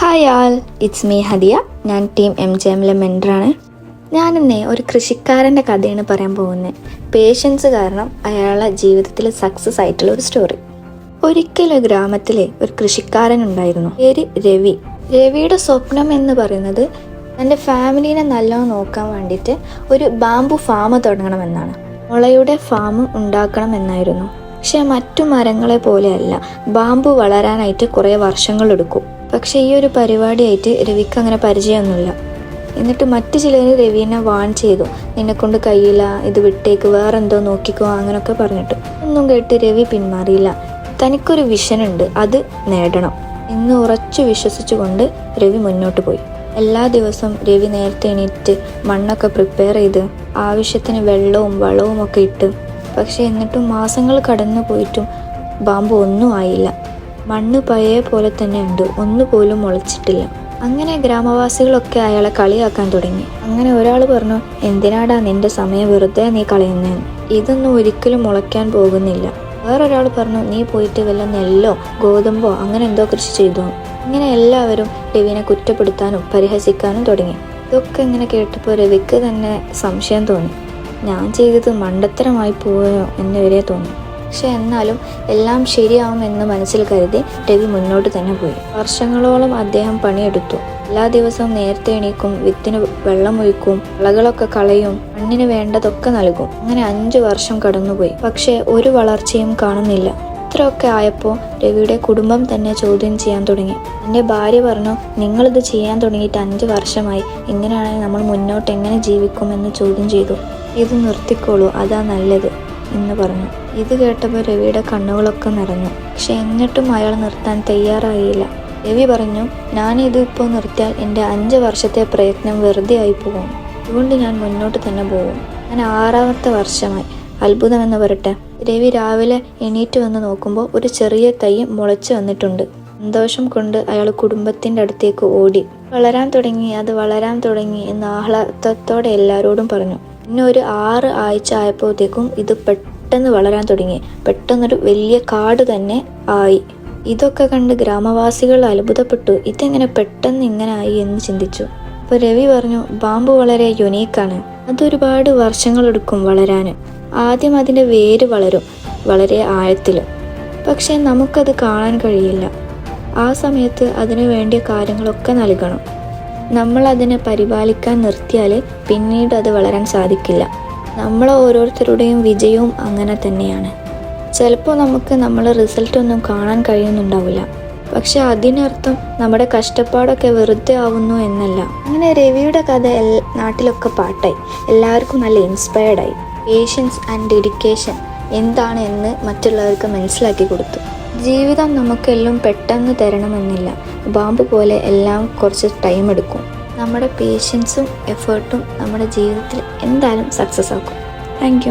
Hi all it's me Hadiya ഞാൻ team M J എമ്മിലെ മെന്ററാണ് ഞാനിന്നേ ഒരു കൃഷിക്കാരന്റെ കഥയാണ് പറയാൻ പോകുന്നത്. പേഷ്യൻസ് കാരണം അയാളുടെ ജീവിതത്തിൽ സക്സസ് ആയിട്ടുള്ള ഒരു സ്റ്റോറി ഒരിക്കലും ഗ്രാമത്തിലെ ഒരു കൃഷിക്കാരൻ ഉണ്ടായിരുന്നു. പേര് രവി. രവിയുടെ സ്വപ്നം എന്ന് പറയുന്നത് തന്റെ ഫാമിലീനെ നല്ലോണം നോക്കാൻ വേണ്ടിയിട്ട് ഒരു ബാമ്പു ഫാം തുടങ്ങണമെന്നാണ്. മുളയുടെ ഫാം ഉണ്ടാക്കണമെന്നായിരുന്നു. പക്ഷെ മറ്റു മരങ്ങളെ പോലെയല്ല ബാമ്പു വളരാനായിട്ട് കുറേ വർഷങ്ങളെടുക്കും പക്ഷെ ഈ ഒരു പരിപാടിയായിട്ട് രവിക്ക് അങ്ങനെ പരിചയമൊന്നുമില്ല. എന്നിട്ട് മറ്റു ചിലർ രവീനെ വാൺ ചെയ്തു. നിന്നെ കൊണ്ട് കഴിയില്ല ഇത് വിട്ടേക്ക് വേറെന്തോ നോക്കിക്കോ അങ്ങനൊക്കെ പറഞ്ഞിട്ട്. ഒന്നും കേട്ട് രവി പിന്മാറിയില്ല. തനിക്കൊരു വിഷൻ ഉണ്ട് അത് നേടണം. എന്ന് ഉറച്ചു വിശ്വസിച്ചുകൊണ്ട് രവി മുന്നോട്ട് പോയി. എല്ലാ ദിവസവും രവി നേരത്തെ എണീറ്റ് മണ്ണൊക്കെ പ്രിപ്പയർ ചെയ്ത് ആവശ്യത്തിന് വെള്ളവും വളവും ഒക്കെ ഇട്ട്. പക്ഷേ എന്നിട്ടും മാസങ്ങൾ കടന്നു പോയിട്ടും ബാമ്പു ഒന്നും ആയില്ല. മണ്ണ് പഴയ പോലെ തന്നെ ഉണ്ട്. ഒന്നുപോലും മുളച്ചിട്ടില്ല. അങ്ങനെ ഗ്രാമവാസികളൊക്കെ അയാളെ കളിയാക്കാൻ തുടങ്ങി. അങ്ങനെ ഒരാൾ പറഞ്ഞു എന്തിനാടാ നിന്റെ സമയം വെറുതെ നീ കളയുന്നതെന്ന് ഇതൊന്നും ഒരിക്കലും മുളയ്ക്കാൻ പോകുന്നില്ല. വേറൊരാൾ പറഞ്ഞു നീ പോയിട്ട് വല്ല നെല്ലോ ഗോതമ്പോ അങ്ങനെ എന്തോ കൃഷി ചെയ്തു? ഇങ്ങനെ എല്ലാവരും രവിനെ കുറ്റപ്പെടുത്താനും പരിഹസിക്കാനും തുടങ്ങി. ഇതൊക്കെ ഇങ്ങനെ കേട്ടപ്പോൾ രവിക്ക് തന്നെ സംശയം തോന്നി. ഞാൻ ചെയ്തത് മണ്ടത്തരമായി പോയോ എന്ന് വരെ തോന്നി. പക്ഷെ എന്നാലും എല്ലാം ശരിയാവുമെന്ന് മനസ്സിൽ കരുതി രവി മുന്നോട്ട് തന്നെ പോയി. വർഷങ്ങളോളം അദ്ദേഹം പണിയെടുത്തു. എല്ലാ ദിവസവും നേരത്തെ എണീക്കും വിത്തിന് വെള്ളമൊഴിക്കും വിളകളൊക്കെ കളയും മണ്ണിന് വേണ്ടതൊക്കെ നൽകും. അങ്ങനെ അഞ്ചു വർഷം കടന്നുപോയി. പക്ഷേ ഒരു വളർച്ചയും കാണുന്നില്ല. ഇത്രയൊക്കെ ആയപ്പോൾ രവിയുടെ കുടുംബം തന്നെ ചോദ്യം ചെയ്യാൻ തുടങ്ങി. എന്റെ ഭാര്യ പറഞ്ഞു നിങ്ങളിത് ചെയ്യാൻ തുടങ്ങിയിട്ട് അഞ്ച് വർഷമായി. ഇങ്ങനെയാണെങ്കിൽ നമ്മൾ മുന്നോട്ട് എങ്ങനെ ജീവിക്കുമെന്ന് ചോദ്യം ചെയ്തു. ഇത് നിർത്തിക്കോളൂ. അതാ നല്ലത്. എന്ന് പറഞ്ഞു. ഇത് കേട്ടപ്പോൾ രവിയുടെ കണ്ണുകളൊക്കെ നിറഞ്ഞു. പക്ഷെ എന്നിട്ടും അയാൾ നിർത്താൻ തയ്യാറായില്ല. രവി പറഞ്ഞു ഞാനിത് ഇപ്പോൾ നിർത്തിയാൽ എന്റെ അഞ്ച് വർഷത്തെ പ്രയത്നം വെറുതെ ആയി പോകും. അതുകൊണ്ട് ഞാൻ മുന്നോട്ട് തന്നെ പോകും. ഞാൻ ആറാമത്തെ വർഷമായി. അത്ഭുതമെന്ന് പറട്ടെ രവി രാവിലെ എണീറ്റ് വന്ന് നോക്കുമ്പോൾ ഒരു ചെറിയ തൈ മുളച്ചു വന്നിട്ടുണ്ട്. സന്തോഷം കൊണ്ട് അയാൾ കുടുംബത്തിന്റെ അടുത്തേക്ക് ഓടി. വളരാൻ തുടങ്ങി അത് വളരാൻ തുടങ്ങി എന്ന് ആഹ്ലാദത്തോടെ എല്ലാവരോടും പറഞ്ഞു. പിന്നെ ഒരു ആറ് ആഴ്ച ആയപ്പോഴത്തേക്കും ഇത് പെട്ടെന്ന് വളരാൻ തുടങ്ങി. പെട്ടെന്നൊരു വലിയ കാട് തന്നെ ആയി. ഇതൊക്കെ കണ്ട് ഗ്രാമവാസികൾ അത്ഭുതപ്പെട്ടു. ഇതെങ്ങനെ പെട്ടെന്ന് ഇങ്ങനെ ആയി എന്ന് ചിന്തിച്ചു. അപ്പോൾ രവി പറഞ്ഞു ബാമ്പു വളരെ യുണീക്കാണ് അതൊരുപാട് വർഷങ്ങളെടുക്കും വളരാൻ ആദ്യം അതിന്റെ വേര് വളരും വളരെ ആഴത്തിൽ പക്ഷേ നമുക്കത് കാണാൻ കഴിയില്ല. ആ സമയത്ത് അതിനു വേണ്ടിയ കാര്യങ്ങളൊക്കെ നൽകണം. നമ്മൾ അതിനെ പരിപാലിക്കാൻ നിർത്തിയാൽ പിന്നീട് അത് വളരാൻ സാധിക്കില്ല. നമ്മൾ ഓരോരുത്തരുടെയും വിജയവും അങ്ങനെ തന്നെയാണ്. ചിലപ്പോൾ നമുക്ക് നമ്മളെ റിസൾട്ട് ഒന്നും കാണാൻ കഴിയുന്നുണ്ടാവില്ല. പക്ഷെ അതിനർത്ഥം നമ്മുടെ കഷ്ടപ്പാടൊക്കെ വെറുതെ ആവുന്നു എന്നല്ല. അങ്ങനെ രവിയുടെ കഥ നാട്ടിലൊക്കെ പാട്ടായി. എല്ലാവർക്കും നല്ല ഇൻസ്പയർഡായി പേഷ്യൻസ് ആൻഡ് ഡെഡിക്കേഷൻ എന്താണ് എന്ന് മറ്റുള്ളവർക്ക് മനസ്സിലാക്കി കൊടുത്തു. ജീവിതം നമുക്കെല്ലാം പെട്ടെന്ന് തരണമെന്നില്ല. ബാമ്പ് പോലെ എല്ലാം കുറച്ച് ടൈം എടുക്കും. നമ്മുടെ പേഷ്യൻസും എഫേർട്ടും നമ്മുടെ ജീവിതത്തിൽ എന്തായാലും സക്സസ് ആക്കും. താങ്ക്